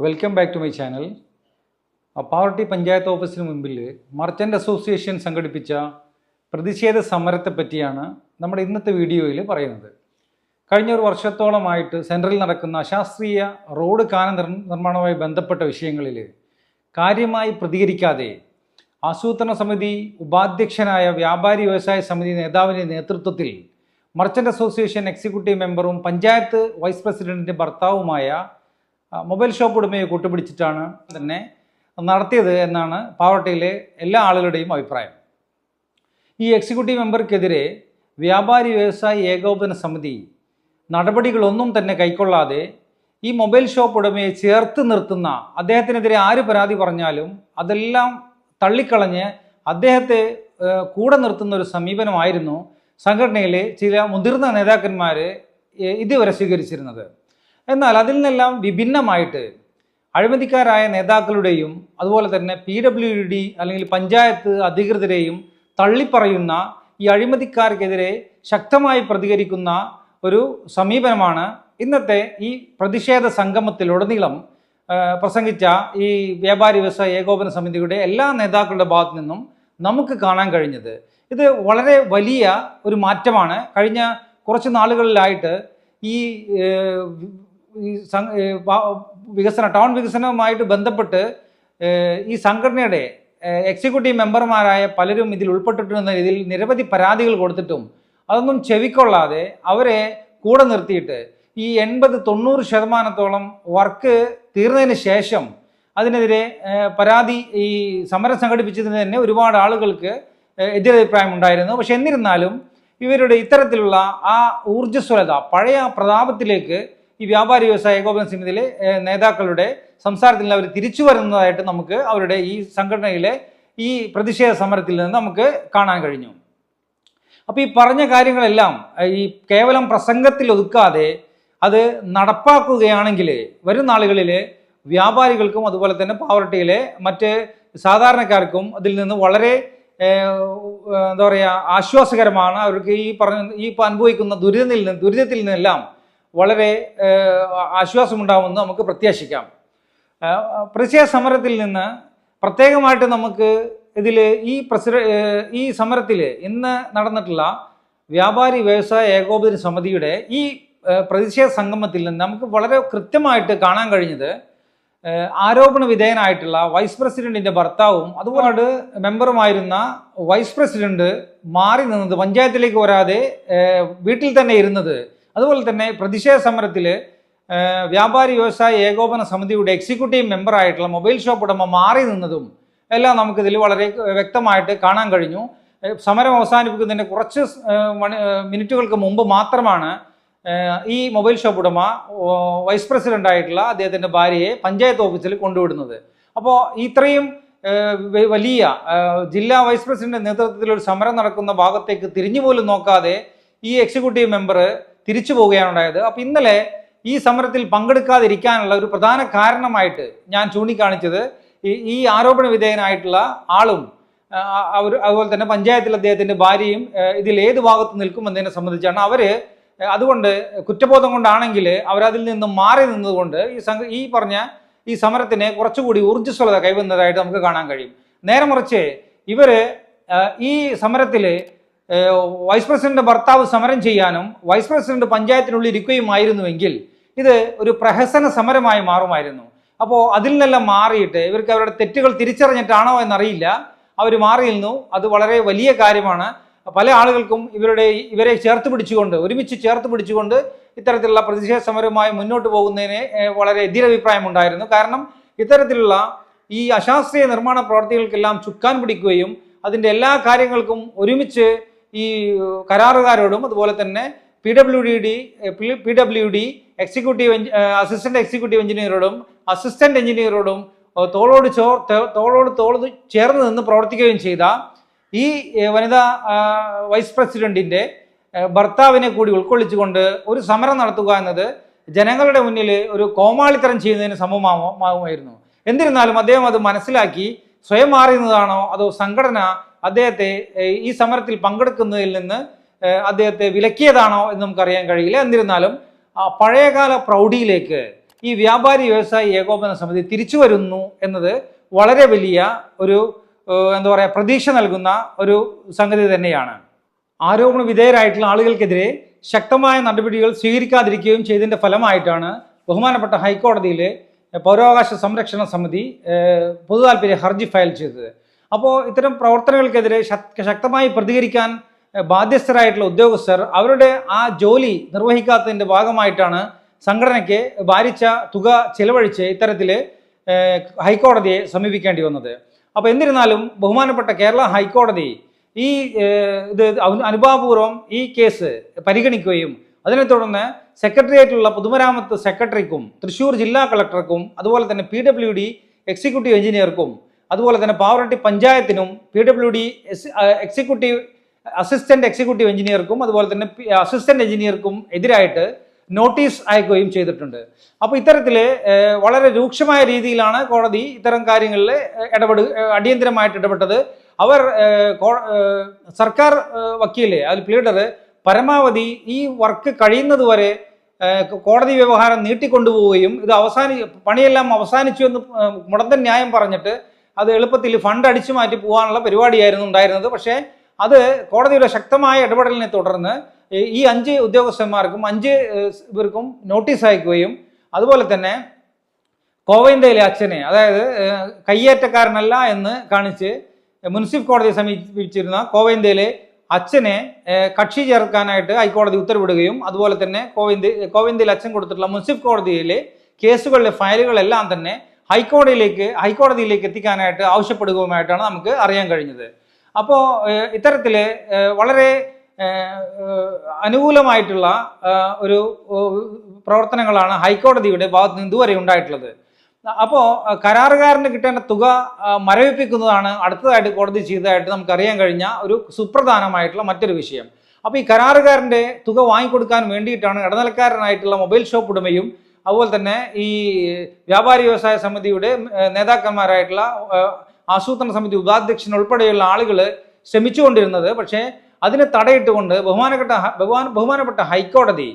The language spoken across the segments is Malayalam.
Welcome back to my channel Pavaratty panchayat ഓഫീസിന് മുമ്പിൽ മർച്ചന്റ് അസോസിയേഷൻ സംഘടിപ്പിച്ച പ്രതിഷേധ സമരത്തെ പറ്റിയാണ് നമ്മുടെ ഇന്നത്തെ വീഡിയോയിൽ പറയുന്നത്. കഴിഞ്ഞ ഒരു വർഷത്തോളമായിട്ട് സെൻട്രലിൽ നടക്കുന്ന അശാസ്ത്രീയ റോഡ് കാന നിർ നിർമ്മാണവുമായി ബന്ധപ്പെട്ട വിഷയങ്ങളിൽ കാര്യമായി പ്രതികരിക്കാതെ ആസൂത്രണ സമിതി ഉപാധ്യക്ഷനായ വ്യാപാരി വ്യവസായ സമിതി നേതാവിന്റെ നേതൃത്വത്തിൽ മർച്ചന്റ് അസോസിയേഷൻ എക്സിക്യൂട്ടീവ് മെമ്പറും പഞ്ചായത്ത് വൈസ് പ്രസിഡന്റിന്റെ ഭർത്താവുമായ മൊബൈൽ ഷോപ്പ് ഉടമയെ കൂട്ടുപിടിച്ചിട്ടാണ് തന്നെ നടത്തിയത് എന്നാണ് പാവട്ടയിലെ എല്ലാ ആളുകളുടെയും അഭിപ്രായം. ഈ എക്സിക്യൂട്ടീവ് മെമ്പർക്കെതിരെ വ്യാപാരി വ്യവസായി ഏകോപന സമിതി നടപടികളൊന്നും തന്നെ കൈക്കൊള്ളാതെ ഈ മൊബൈൽ ഷോപ്പ് ഉടമയെ ചേർത്ത് നിർത്തുന്ന അദ്ദേഹത്തിനെതിരെ ആര് പരാതി പറഞ്ഞാലും അതെല്ലാം തള്ളിക്കളഞ്ഞ് അദ്ദേഹത്തെ കൂടെ നിർത്തുന്ന ഒരു സമീപനമായിരുന്നു സംഘടനയിലെ ചില മുതിർന്ന നേതാക്കന്മാർ ഇതുവരെ സ്വീകരിച്ചിരുന്നത്. എന്നാൽ അതിൽ നിന്നെല്ലാം വിഭിന്നമായിട്ട് അഴിമതിക്കാരായ നേതാക്കളുടെയും അതുപോലെ തന്നെ പി ഡബ്ല്യു ഡി അല്ലെങ്കിൽ പഞ്ചായത്ത് അധികൃതരെയും തള്ളിപ്പറയുന്ന ഈ അഴിമതിക്കാർക്കെതിരെ ശക്തമായി പ്രതികരിക്കുന്ന ഒരു സമീപനമാണ് ഇന്നത്തെ ഈ പ്രതിഷേധ സംഗമത്തിലുടനീളം പ്രസംഗിച്ച ഈ വ്യാപാരി വ്യവസായ ഏകോപന സമിതിയുടെ എല്ലാ നേതാക്കളുടെ ഭാഗത്തു നിന്നും നമുക്ക് കാണാൻ കഴിഞ്ഞത്. ഇത് വളരെ വലിയ ഒരു മാറ്റമാണ്. കഴിഞ്ഞ കുറച്ച് നാളുകളിലായിട്ട് ഈ ഈ വികസന ടൗൺ വികസനവുമായിട്ട് ബന്ധപ്പെട്ട് ഈ സംഘടനയുടെ എക്സിക്യൂട്ടീവ് മെമ്പർമാരായ പലരും ഇതിൽ ഉൾപ്പെട്ടിട്ടുണ്ട് രീതിയിൽ നിരവധി പരാതികൾ കൊടുത്തിട്ടും അതൊന്നും ചെവിക്കൊള്ളാതെ അവരെ കൂടെ നിർത്തിയിട്ട് ഈ എൺപത് തൊണ്ണൂറ് ശതമാനത്തോളം വർക്ക് തീർന്നതിന് ശേഷം അതിനെതിരെ പരാതി ഈ സമരം സംഘടിപ്പിച്ചതിന് തന്നെ ഒരുപാട് ആളുകൾക്ക് എതിരഭിപ്രായം ഉണ്ടായിരുന്നു. പക്ഷെ എന്നിരുന്നാലും ഇവരുടെ ഇത്തരത്തിലുള്ള ആ ഊർജസ്വലത പഴയ പ്രതാപത്തിലേക്ക് ഈ വ്യാപാരി വ്യവസായ ഏകോപന സമിതിയിലെ നേതാക്കളുടെ സംസാരത്തിൽ അവർ തിരിച്ചു വരുന്നതായിട്ട് നമുക്ക് അവരുടെ ഈ സംഘടനയിലെ ഈ പ്രതിഷേധ സമരത്തിൽ നിന്ന് നമുക്ക് കാണാൻ കഴിഞ്ഞു. അപ്പോൾ ഈ പറഞ്ഞ കാര്യങ്ങളെല്ലാം ഈ കേവലം പ്രസംഗത്തിൽ ഒതുക്കാതെ അത് നടപ്പാക്കുകയാണെങ്കിൽ വരും നാളുകളിൽ വ്യാപാരികൾക്കും അതുപോലെ തന്നെ പാവർട്ടിയിലെ മറ്റ് സാധാരണക്കാർക്കും അതിൽ നിന്ന് വളരെ എന്താ പറയുക ആശ്വാസകരമാണ് അവർക്ക് ഈ പറഞ്ഞ ഈ അനുഭവിക്കുന്ന ദുരിതത്തിൽ നിന്ന് ദുരിതത്തിൽ നിന്നെല്ലാം വളരെ ആശ്വാസമുണ്ടാവുമെന്ന് നമുക്ക് പ്രത്യാശിക്കാം. പ്രതിഷേധ സമരത്തിൽ നിന്ന് പ്രത്യേകമായിട്ട് നമുക്ക് ഇതിൽ ഈ പ്രസിഡ ഈ സമരത്തിൽ ഇന്ന് നടന്നിട്ടുള്ള വ്യാപാരി വ്യവസായ ഏകോപന സമിതിയുടെ ഈ പ്രതിഷേധ സംഗമത്തിൽ നിന്ന് നമുക്ക് വളരെ കൃത്യമായിട്ട് കാണാൻ കഴിഞ്ഞത് ആരോപണ വിധേയനായിട്ടുള്ള വൈസ് പ്രസിഡന്റിന്റെ ഭർത്താവും അതുപോലെ മെമ്പറുമായിരുന്ന വൈസ് പ്രസിഡന്റ് മാറി നിന്നത് പഞ്ചായത്തിലേക്ക് വരാതെ വീട്ടിൽ തന്നെ ഇരുന്നത് അതുപോലെ തന്നെ പ്രതിഷേധ സമരത്തിൽ വ്യാപാരി വ്യവസായ ഏകോപന സമിതിയുടെ എക്സിക്യൂട്ടീവ് മെമ്പറായിട്ടുള്ള മൊബൈൽ ഷോപ്പ് ഉടമ മാറി നിന്നതും എല്ലാം നമുക്കിതിൽ വളരെ വ്യക്തമായിട്ട് കാണാൻ കഴിഞ്ഞു. സമരം അവസാനിപ്പിക്കുന്നതിന് കുറച്ച് മണി മിനിറ്റുകൾക്ക് മുമ്പ് മാത്രമാണ് ഈ മൊബൈൽ ഷോപ്പ് ഉടമ വൈസ് പ്രസിഡന്റ് ആയിട്ടുള്ള അദ്ദേഹത്തിന്റെ ഭാര്യയെ പഞ്ചായത്ത് ഓഫീസിൽ കൊണ്ടുവിടുന്നത്. അപ്പോൾ ഇത്രയും വലിയ ജില്ലാ വൈസ് പ്രസിഡന്റ് നേതൃത്വത്തിൽ ഒരു സമരം നടക്കുന്ന ഭാഗത്തേക്ക് തിരിഞ്ഞു പോലും നോക്കാതെ ഈ എക്സിക്യൂട്ടീവ് മെമ്പർ തിരിച്ചു പോവുകയാണ് ഉണ്ടായത് അപ്പോൾ ഇന്നലെ ഈ സമരത്തിൽ പങ്കെടുക്കാതിരിക്കാനുള്ള ഒരു പ്രധാന കാരണമായിട്ട് ഞാൻ ചൂണ്ടിക്കാണിച്ചത് ഈ ആരോപണ വിധേയനായിട്ടുള്ള ആളും അവർ അതുപോലെ തന്നെ പഞ്ചായത്തിൽ അദ്ദേഹത്തിന്റെ ഭാര്യയും ഇതിൽ ഏത് ഭാഗത്ത് നിൽക്കുമെന്നതിനെ സംബന്ധിച്ചാണ് ഏഹ്, അതുകൊണ്ട് കുറ്റബോധം കൊണ്ടാണെങ്കിൽ അവരതിൽ നിന്നും മാറി നിന്നതുകൊണ്ട് ഈ സംഘ ഈ പറഞ്ഞ ഈ സമരത്തിന് കുറച്ചുകൂടി ഊർജസ്വലത കൈവന്നതായിട്ട് നമുക്ക് കാണാൻ കഴിയും. നേരെ മറിച്ച് ഇവർ ഈ സമരത്തിൽ വൈസ് പ്രസിഡന്റ് ഭർത്താവ് സമരം ചെയ്യാനും വൈസ് പ്രസിഡന്റ് പഞ്ചായത്തിനുള്ളിൽ ഇരിക്കുകയുമായിരുന്നുവെങ്കിൽ ഇത് ഒരു പ്രഹസന സമരമായി മാറുമായിരുന്നു. അപ്പോൾ അതിൽ നിന്നെല്ലാം മാറിയിട്ട് ഇവർക്ക് അവരുടെ തെറ്റുകൾ തിരിച്ചറിഞ്ഞിട്ടാണോ എന്നറിയില്ല. അവർ മാറിയിരുന്നു. അത് വളരെ വലിയ കാര്യമാണ്. പല ആളുകൾക്കും ഇവരുടെ ഇവരെ ചേർത്ത് പിടിച്ചുകൊണ്ട് ഒരുമിച്ച് ചേർത്ത് പിടിച്ചുകൊണ്ട് ഇത്തരത്തിലുള്ള പ്രതിഷേധ സമരവുമായി മുന്നോട്ട് പോകുന്നതിന് വളരെ എതിരഭിപ്രായം ഉണ്ടായിരുന്നു. കാരണം ഇത്തരത്തിലുള്ള ഈ അശാസ്ത്രീയ നിർമ്മാണ പ്രവർത്തികൾക്കെല്ലാം ചുക്കാൻ പിടിക്കുകയും അതിന്റെ എല്ലാ കാര്യങ്ങൾക്കും ഒരുമിച്ച് ഈ കരാറുകാരോടും അതുപോലെ തന്നെ P W D P W D executive assistant executive എഞ്ചിനീയറോടും assistant എഞ്ചിനീയറോടും തോളോട് ചോ തോളോട് തോൾ ചേർന്ന് നിന്ന് പ്രവർത്തിക്കുകയും ചെയ്ത ഈ വനിതാ വൈസ് പ്രസിഡന്റിന്റെ ഭർത്താവിനെ കൂടി ഉൾക്കൊള്ളിച്ചുകൊണ്ട് ഒരു സമരം നടത്തുക എന്നത് ജനങ്ങളുടെ മുന്നിൽ ഒരു കോമാളിത്തരം ചെയ്യുന്നതിന് സമമാകുമായിരുന്നു എന്നിരുന്നാലും അദ്ദേഹം അത് മനസ്സിലാക്കി സ്വയം മാറിയുന്നതാണോ അതോ സംഘടന അദ്ദേഹത്തെ ഈ സമരത്തിൽ പങ്കെടുക്കുന്നതിൽ നിന്ന് അദ്ദേഹത്തെ വിലക്കിയതാണോ എന്ന് നമുക്കറിയാൻ കഴിയില്ല. എന്നിരുന്നാലും പഴയകാല പ്രൗഢിയിലേക്ക് ഈ വ്യാപാരി വ്യവസായി ഏകോപന സമിതി തിരിച്ചു വരുന്നു എന്നത് വളരെ വലിയ ഒരു എന്താ പറയുക പ്രതീക്ഷ നൽകുന്ന ഒരു സംഗതി തന്നെയാണ്. ആരോപണ വിധേയരായിട്ടുള്ള ആളുകൾക്കെതിരെ ശക്തമായ നടപടികൾ സ്വീകരിക്കാതിരിക്കുകയും ചെയ്തതിന്റെ ഫലമായിട്ടാണ് ബഹുമാനപ്പെട്ട ഹൈക്കോടതിയിലെ പൗരാവകാശ സംരക്ഷണ സമിതി പൊതുതാൽപര്യ ഹർജി ഫയൽ ചെയ്തത്. അപ്പോൾ ഇത്തരം പ്രവർത്തനങ്ങൾക്കെതിരെ ശക്തമായി പ്രതികരിക്കാൻ ബാധ്യസ്ഥരായിട്ടുള്ള ഉദ്യോഗസ്ഥർ അവരുടെ ആ ജോലി നിർവഹിക്കാത്തതിന്റെ ഭാഗമായിട്ടാണ് സംഘടനയ്ക്ക് ഭാരിച്ച തുക ചിലവഴിച്ച് ഇത്തരത്തിൽ ഹൈക്കോടതിയെ സമീപിക്കേണ്ടി വന്നത്. അപ്പോൾ എന്നിരുന്നാലും ബഹുമാനപ്പെട്ട കേരള ഹൈക്കോടതി ഈ ഇത് അനു- അനുഭാവപൂർവം ഈ കേസ് പരിഗണിക്കുകയും അതിനെ തുടർന്ന് സെക്രട്ടേറിയറ്റിലുള്ള പൊതുമരാമത്ത് സെക്രട്ടറിക്കും തൃശ്ശൂർ ജില്ലാ കളക്ടർക്കും അതുപോലെ തന്നെ പി ഡബ്ല്യു ഡി എക്സിക്യൂട്ടീവ് എഞ്ചിനീയർക്കും അതുപോലെ തന്നെ Pavaratty പഞ്ചായത്തിനും P W D executive assistant executive എഞ്ചിനീയർക്കും അതുപോലെ തന്നെ അസിസ്റ്റന്റ് എഞ്ചിനീയർക്കും എതിരായിട്ട് നോട്ടീസ് അയക്കുകയും ചെയ്തിട്ടുണ്ട്. അപ്പോൾ ഇത്തരത്തിൽ വളരെ രൂക്ഷമായ രീതിയിലാണ് കോടതി ഇത്തരം കാര്യങ്ങളിൽ ഇടപെടു അടിയന്തരമായിട്ട് ഇടപെട്ടത്. അവർ സർക്കാർ വക്കീൽ അതിൽ പ്ലീഡർ പരമാവധി ഈ വർക്ക് കഴിയുന്നത് വരെ ഏഹ്, കോടതി വ്യവഹാരം നീട്ടിക്കൊണ്ടുപോവുകയും ഇത് അവസാനി പണിയെല്ലാം അവസാനിച്ചു എന്ന് മുടന്തൻ ന്യായം പറഞ്ഞിട്ട് അത് എളുപ്പത്തിൽ ഫണ്ട് അടിച്ചു മാറ്റി പോകാനുള്ള പരിപാടിയായിരുന്നു ഉണ്ടായിരുന്നത്. പക്ഷേ അത് കോടതിയുടെ ശക്തമായ ഇടപെടലിനെ തുടർന്ന് ഈ- അഞ്ച് ഉദ്യോഗസ്ഥന്മാർക്കും അഞ്ച് ഇവർക്കും നോട്ടീസ് അയക്കുകയും അതുപോലെ തന്നെ കോവൈന്തയിലെ അച്ഛനെ അതായത് കയ്യേറ്റക്കാരനല്ല എന്ന് കാണിച്ച് മുൻസിഫ് കോടതിയെ സമീപിച്ചിരുന്ന കോവൈന്തയിലെ അച്ഛനെ കക്ഷി ചേർക്കാനായിട്ട് ഹൈക്കോടതി ഉത്തരവിടുകയും അതുപോലെ തന്നെ കോവിന്ദ് കോവിന്ദയിൽ അച്ഛൻ കൊടുത്തിട്ടുള്ള മുൻസിഫ് കോടതിയിലെ കേസുകളിലെ ഫയലുകളെല്ലാം തന്നെ ഹൈക്കോടതിയിലേക്ക് ഹൈക്കോടതിയിലേക്ക് എത്തിക്കാനായിട്ട് ആവശ്യപ്പെടുകയുമായിട്ടാണ് നമുക്ക് അറിയാൻ കഴിഞ്ഞത്. അപ്പോൾ ഇത്തരത്തിൽ വളരെ അനുകൂലമായിട്ടുള്ള ഒരു പ്രവർത്തനങ്ങളാണ് ഹൈക്കോടതിയുടെ ഭാഗത്ത് നിന്ന് ഇതുവരെ ഉണ്ടായിട്ടുള്ളത്. അപ്പോൾ കരാറുകാരന് കിട്ടേണ്ട തുക മരവിപ്പിക്കുന്നതാണ് അടുത്തതായിട്ട് കോടതി ചെയ്തതായിട്ട് നമുക്ക് അറിയാൻ കഴിഞ്ഞ ഒരു സുപ്രധാനമായിട്ടുള്ള മറ്റൊരു വിഷയം. അപ്പോൾ ഈ കരാറുകാരന്റെ തുക വാങ്ങിക്കൊടുക്കാൻ വേണ്ടിയിട്ടാണ് ഇടനിലക്കാരനായിട്ടുള്ള മൊബൈൽ ഷോപ്പ് ഉടമയും അതുപോലെ തന്നെ ഈ വ്യാപാരി വ്യവസായ സമിതിയുടെ നേതാക്കന്മാരായിട്ടുള്ള ആസൂത്രണ സമിതി ഉപാധ്യക്ഷൻ ഉൾപ്പെടെയുള്ള ആളുകൾ ശ്രമിച്ചുകൊണ്ടിരുന്നത്. പക്ഷേ അതിന് തടയിട്ടുകൊണ്ട് ബഹുമാനപ്പെട്ട ബഹുമാനപ്പെട്ട ഹൈക്കോടതി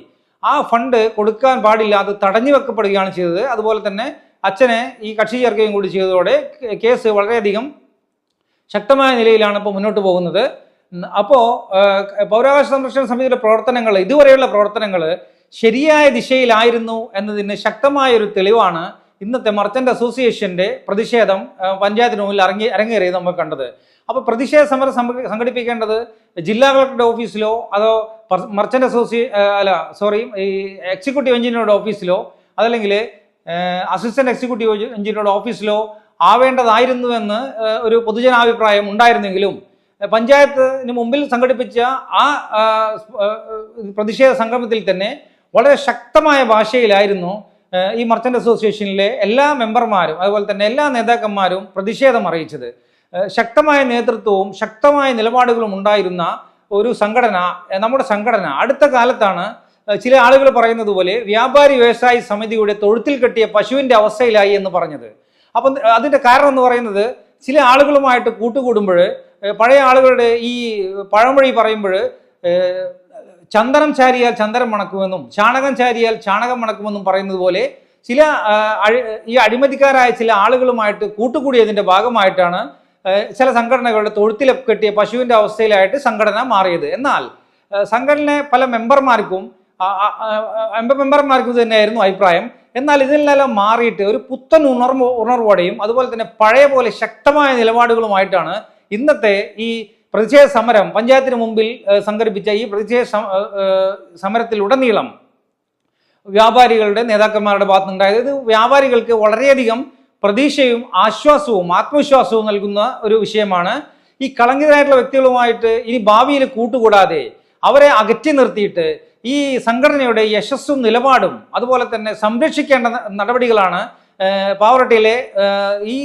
ആ ഫണ്ട് കൊടുക്കാൻ പാടില്ല അത് തടഞ്ഞു വെക്കപ്പെടുകയാണ് ചെയ്തത്. അതുപോലെ തന്നെ അച്ഛനെ ഈ കക്ഷി ചേർക്കുകയും കൂടി ചെയ്തതോടെ കേസ് വളരെയധികം ശക്തമായ നിലയിലാണ് ഇപ്പോൾ മുന്നോട്ട് പോകുന്നത്. അപ്പോൾ പൗരാവകാശ സംരക്ഷണ സമിതിയുടെ പ്രവർത്തനങ്ങൾ ഇതുവരെയുള്ള പ്രവർത്തനങ്ങൾ ശരിയായ ദിശയിലായിരുന്നു എന്നതിന് ശക്തമായ ഒരു തെളിവാണ് ഇന്നത്തെ മർച്ചന്റ് അസോസിയേഷന്റെ പ്രതിഷേധം പഞ്ചായത്തിന് മുന്നിൽ ഇറങ്ങി അരങ്ങേറിയത് നമ്മൾ കണ്ടത്. അപ്പോൾ പ്രതിഷേധ സമരം സംഘ- സംഘടിപ്പിക്കേണ്ടത് ജില്ലാ കളക്ടറുടെ ഓഫീസിലോ അതോ മർച്ചന്റ് അസോസിയേ അല്ല സോറി ഈ എക്സിക്യൂട്ടീവ് എഞ്ചിനീയറുടെ ഓഫീസിലോ അതല്ലെങ്കിൽ അസിസ്റ്റന്റ് എക്സിക്യൂട്ടീവ് എഞ്ചിനീയറുടെ ഓഫീസിലോ ആവേണ്ടതായിരുന്നുവെന്ന് ഒരു പൊതുജനാഭിപ്രായം ഉണ്ടായിരുന്നെങ്കിലും പഞ്ചായത്തിന് മുമ്പിൽ സംഘടിപ്പിച്ച ആ പ്രതിഷേധ സംഗമത്തിൽ തന്നെ വളരെ ശക്തമായ ഭാഷയിലായിരുന്നു ഈ മർച്ചന്റ് അസോസിയേഷനിലെ എല്ലാ മെമ്പർമാരും അതുപോലെ തന്നെ എല്ലാ നേതാക്കന്മാരും പ്രതിഷേധം അറിയിച്ചത്. ശക്തമായ നേതൃത്വവും ശക്തമായ നിലപാടുകളും ഉണ്ടായിരുന്ന ഒരു സംഘടന നമ്മുടെ സംഘടന. അടുത്ത കാലത്താണ് ചില ആളുകൾ പറയുന്നത് പോലെ വ്യാപാരി വ്യവസായി സമിതിയുടെ തൊഴുത്തിൽ കെട്ടിയ പശുവിന്റെ അവസ്ഥയിലായി എന്ന് പറഞ്ഞത്. അപ്പം അതിന്റെ കാരണം എന്ന് പറയുന്നത് ചില ആളുകളുമായിട്ട് കൂട്ടുകൂടുമ്പോൾ പഴയ ആളുകളുടെ ഈ പഴമൊഴി പറയുമ്പോൾ ചന്ദനം ചാരിയാൽ ചന്ദനം മണക്കുമെന്നും ചാണകം ചാരിയാൽ ചാണകം മണക്കുമെന്നും പറയുന്നത് പോലെ ചില ഈ അഴിമതിക്കാരായ ചില ആളുകളുമായിട്ട് കൂട്ടുകൂടിയതിന്റെ ഭാഗമായിട്ടാണ് ചില സംഘടനകളുടെ തൊഴുത്തിൽ കെട്ടിയ പശുവിന്റെ അവസ്ഥയിലായിട്ട് സംഘടന മാറിയത്. എന്നാൽ സംഘടന പല മെമ്പർമാർക്കും മെമ്പർമാർക്കും തന്നെയായിരുന്നു അഭിപ്രായം. എന്നാൽ ഇതിനെല്ലാം മാറിയിട്ട് ഒരു പുത്തൻ ഉണർവ് ഉണർവോടെയും അതുപോലെ തന്നെ പഴയ പോലെ ശക്തമായ നിലപാടുകളുമായിട്ടാണ് ഇന്നത്തെ ഈ പ്രതിഷേധ സമരം പഞ്ചായത്തിന് മുമ്പിൽ സംഘടിപ്പിച്ച ഈ പ്രതിഷേധ സമരത്തിലുടനീളം വ്യാപാരികളുടെ നേതാക്കന്മാരുടെ ഭാഗത്തുനിന്നുണ്ടായത്. ഇത് വ്യാപാരികൾക്ക് വളരെയധികം പ്രതീക്ഷയും ആശ്വാസവും ആത്മവിശ്വാസവും നൽകുന്ന ഒരു വിഷയമാണ്. ഈ കളങ്കിതരായിട്ടുള്ള വ്യക്തികളുമായിട്ട് ഇനി ഭാവിയിൽ കൂട്ടുകൂടാതെ അവരെ അകറ്റി നിർത്തിയിട്ട് ഈ സംഘടനയുടെ യശസ്സും നിലപാടും അതുപോലെ തന്നെ സംരക്ഷിക്കേണ്ട നടപടികളാണ് പാവറട്ടിയിലെ ഈ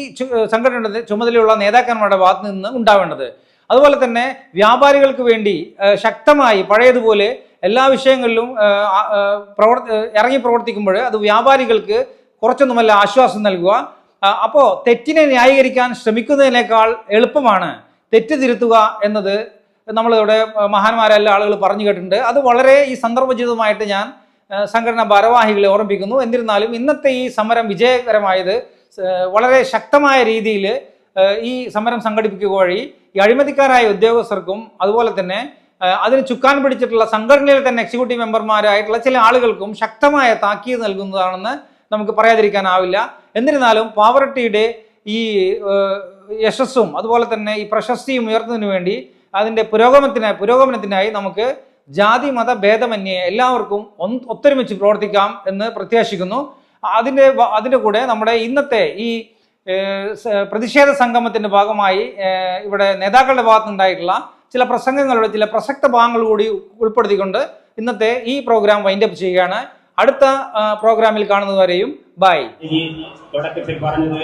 സംഘടനയുടെ ചുമതലയുള്ള നേതാക്കന്മാരുടെ ഭാഗത്ത് നിന്ന് ഉണ്ടാവേണ്ടത്. അതുപോലെ തന്നെ വ്യാപാരികൾക്ക് വേണ്ടി ശക്തമായി പഴയതുപോലെ എല്ലാ വിഷയങ്ങളിലും ഏഹ്, ആ- ഏഹ്, പ്രവർ ഏഹ്, ഇറങ്ങി പ്രവർത്തിക്കുമ്പോൾ അത് വ്യാപാരികൾക്ക് കുറച്ചൊന്നുമല്ല ആശ്വാസം നൽകുക. അപ്പോൾ തെറ്റിനെ ന്യായീകരിക്കാൻ ശ്രമിക്കുന്നതിനേക്കാൾ എളുപ്പമാണ് തെറ്റ് തിരുത്തുക എന്നത് നമ്മളിവിടെ മഹാന്മാരെല്ലാ ആളുകൾ പറഞ്ഞു കേട്ടിട്ടുണ്ട്. അത് വളരെ ഈ സന്ദർഭോചിതമായിട്ട് ഞാൻ സംഘടനാ ഭാരവാഹികളെ ഓർമ്മിപ്പിക്കുന്നു. എന്നിരുന്നാലും ഇന്നത്തെ ഈ സമരം വിജയകരമായത് വളരെ ശക്തമായ രീതിയിൽ ഈ സമരം സംഘടിപ്പിക്കുക വഴി ഈ അഴിമതിക്കാരായ ഉദ്യോഗസ്ഥർക്കും അതുപോലെ തന്നെ അതിന് ചുക്കാൻ പിടിച്ചിട്ടുള്ള സംഘടനയിൽ തന്നെ എക്സിക്യൂട്ടീവ് മെമ്പർമാരായിട്ടുള്ള ചില ആളുകൾക്കും ശക്തമായ താക്കീത് നൽകുന്നതാണെന്ന് നമുക്ക് പറയാതിരിക്കാനാവില്ല. എന്നിരുന്നാലും പാവറട്ടിയുടെ ഈ യശസ്സും അതുപോലെ തന്നെ ഈ പ്രശസ്തിയും ഉയർത്തുന്നതിന് വേണ്ടി അതിന്റെ പുരോഗമനത്തിന് പുരോഗമനത്തിനായി നമുക്ക് ജാതി മത ഭേദമന്യേ എല്ലാവർക്കും ഒത്തൊരുമിച്ച് പ്രവർത്തിക്കാം എന്ന് പ്രത്യാശിക്കുന്നു. അതിന്റെ അതിന്റെ കൂടെ നമ്മുടെ ഇന്നത്തെ ഈ പ്രതിഷേധ സംഗമത്തിന്റെ ഭാഗമായി ഇവിടെ നേതാക്കളുടെ ഭാഗത്തുണ്ടായിട്ടുള്ള ചില പ്രസംഗങ്ങളുടെ ചില പ്രസക്ത ഭാഗങ്ങൾ കൂടി ഉൾപ്പെടുത്തിക്കൊണ്ട് ഇന്നത്തെ ഈ പ്രോഗ്രാം വൈൻഡപ്പ് ചെയ്യുകയാണ്. അടുത്ത പ്രോഗ്രാമിൽ കാണുന്നതുവരെയും ബൈ തുടക്കത്തിൽ പറഞ്ഞത്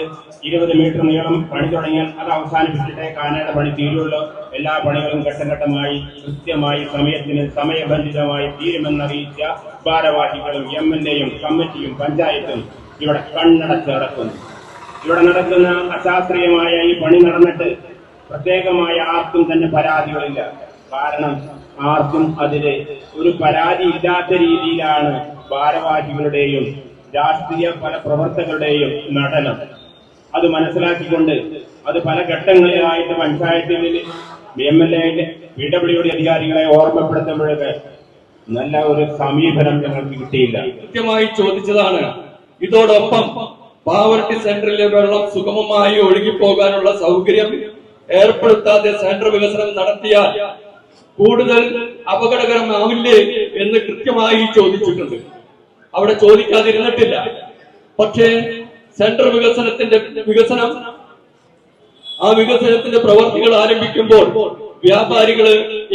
ഇരുപത് മീറ്റർ നീളം പണി തുടങ്ങിയാൽ അത് അവസാനിപ്പിച്ചിട്ടേ കാനയുടെ പണി തീരുള്ളൂ. എല്ലാ പണികളും ഘട്ടം ഘട്ടമായി കൃത്യമായി സമയത്തിന് സമയബന്ധിതമായി തീരുമെന്നറിയിച്ച ഭാരവാഹികളും എം എൽ എയും കമ്മിറ്റിയും പഞ്ചായത്തും ഇവിടെ കണ്ണടച്ച് നടക്കുന്നു. ഇവിടെ നടക്കുന്ന അശാസ്ത്രീയമായ ഈ പണി നടന്നിട്ട് പ്രത്യേകമായ ആർക്കും തന്നെ പരാതികളില്ല. കാരണം ആർക്കും അതിന് ഒരു പരാതി ഇല്ലാത്ത രീതിയിലാണ് ഭാരവാഹികളുടെയും രാഷ്ട്രീയ പല പ്രവർത്തകരുടെയും നടനം. അത് മനസ്സിലാക്കിക്കൊണ്ട് അത് പല ഘട്ടങ്ങളിലായിട്ട് പഞ്ചായത്തിൽ M L A P W D അധികാരികളെ ഓർമ്മപ്പെടുത്തുമ്പോഴൊക്കെ നല്ല ഒരു സമീപനം ഞങ്ങൾക്ക് കിട്ടിയില്ല. കൃത്യമായി ചോദിച്ചതാണ്. ഇതോടൊപ്പം പാവർട്ടി സെന്ററിലെ വെള്ളം സുഗമമായി ഒഴുകിപ്പോകാനുള്ള സൗകര്യം ഏർപ്പെടുത്താതെ സെന്റർ വികസനം നടത്തിയാൽ കൂടുതൽ അപകടകരമാവില്ലേ എന്ന് കൃത്യമായി ചോദിച്ചിട്ടുണ്ട്. അവിടെ ചോദിക്കാതിരുന്നിട്ടില്ല. പക്ഷേ സെന്റർ വികസനത്തിന്റെ വികസനം ആ വികസനത്തിന്റെ പ്രവർത്തികൾ ആരംഭിക്കുമ്പോൾ വ്യാപാരികൾ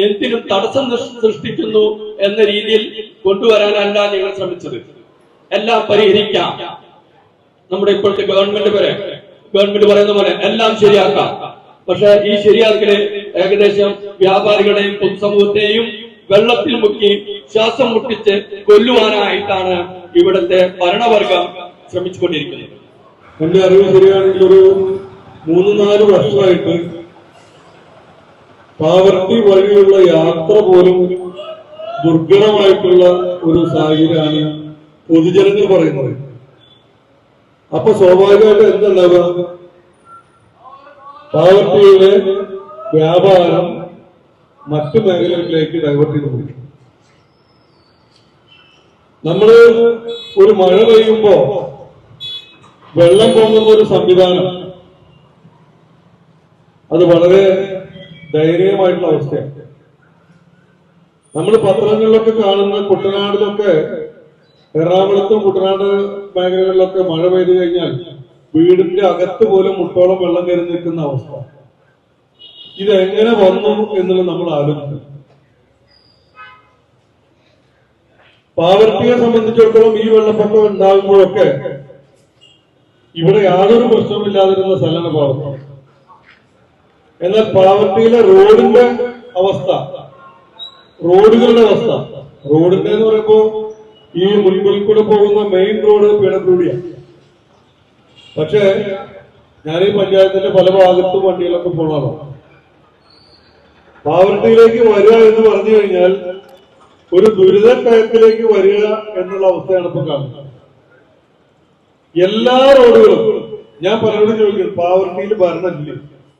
എന്തിനും തടസ്സം സൃഷ്ടിക്കുന്നു എന്ന രീതിയിൽ കൊണ്ടുവരാനല്ല ഞങ്ങൾ ശ്രമിച്ചത്. എല്ലാം പരിഹരിക്കാം. നമ്മുടെ ഇപ്പോഴത്തെ ഗവൺമെന്റ് വരെ. ഗവൺമെന്റ് പറയുന്ന പോലെ എല്ലാം ശരിയാക്കാം. പക്ഷെ ഈ ശരിയാക്കൽ ഏകദേശം വ്യാപാരികളെയും പൊതുസമൂഹത്തെയും വെള്ളത്തിൽ മുക്കി ശ്വാസം മുട്ടിച്ച് കൊല്ലുവാനായിട്ടാണ് ഇവിടുത്തെ ഭരണവർഗം ശ്രമിച്ചുകൊണ്ടിരിക്കുന്നത്. എന്റെ അറിവ് ശരിയാണെങ്കിൽ ഒരു മൂന്ന് നാല് വർഷമായിട്ട് പാവർട്ടി വഴിയുള്ള യാത്ര പോലും ദുർഘടമായിട്ടുള്ള ഒരു സാഹചര്യമാണ് പൊതുജനങ്ങൾ പറയുന്നത്. അപ്പൊ സ്വാഭാവികമായിട്ട് എന്തുണ്ടാവുക? പാവർട്ടിയുടെ വ്യാപാരം മറ്റു മേഖലകളിലേക്ക് ഡൈവേർട്ട് ചെയ്ത് പോയി. നമ്മൾ ഒരു മഴ പെയ്യുമ്പോ വെള്ളം പോകുന്ന ഒരു സംവിധാനം. അത് വളരെ ദയനീയമായിട്ടുള്ള അവസ്ഥയാണ്. നമ്മൾ പത്രങ്ങളിലൊക്കെ കാണുന്ന കുട്ടനാടിലൊക്കെ എറണാകുളത്തും കുട്ടനാട് മേഖലകളിലൊക്കെ മഴ പെയ്തു കഴിഞ്ഞാൽ വീടിന്റെ അകത്ത് പോലും മുട്ടോളം വെള്ളം കയറി നിൽക്കുന്ന അവസ്ഥ. ഇതെങ്ങനെ വന്നു എന്നുള്ളത് നമ്മൾ ആലോചിക്കും പാവർട്ടിയെ സംബന്ധിച്ചിടത്തോളം ഈ വെള്ളപ്പൊക്കം ഉണ്ടാകുമ്പോഴൊക്കെ ഇവിടെ യാതൊരു പ്രശ്നമില്ലാതിരുന്ന സ്ഥലമാണ് പാവർട്ടി. എന്നാൽ പാവർട്ടിയിലെ റോഡിന്റെ അവസ്ഥ റോഡുകളുടെ അവസ്ഥ റോഡിന്റെ എന്ന് പറയുമ്പോ ഈ മുൻപിൽ കൂടെ പോകുന്ന മെയിൻ റോഡ് പീഡബ്ല്യൂഡിയാണ് പക്ഷേ ഞാൻ ഈ പഞ്ചായത്തിന്റെ പല ഭാഗത്തും വണ്ടികളൊക്കെ പോകാറോ പാവർട്ടിയിലേക്ക് വരിക എന്ന് പറഞ്ഞു കഴിഞ്ഞാൽ ഒരു ദുരിത കയത്തിലേക്ക് വരിക എന്നുള്ള അവസ്ഥയാണ് ഇപ്പൊ കാണുന്നത്. എല്ലാ റോഡുകളും ഞാൻ പലരോടും ചോദിക്കുന്നു പാവർട്ടിയിൽ ഭരണമില്ലേ?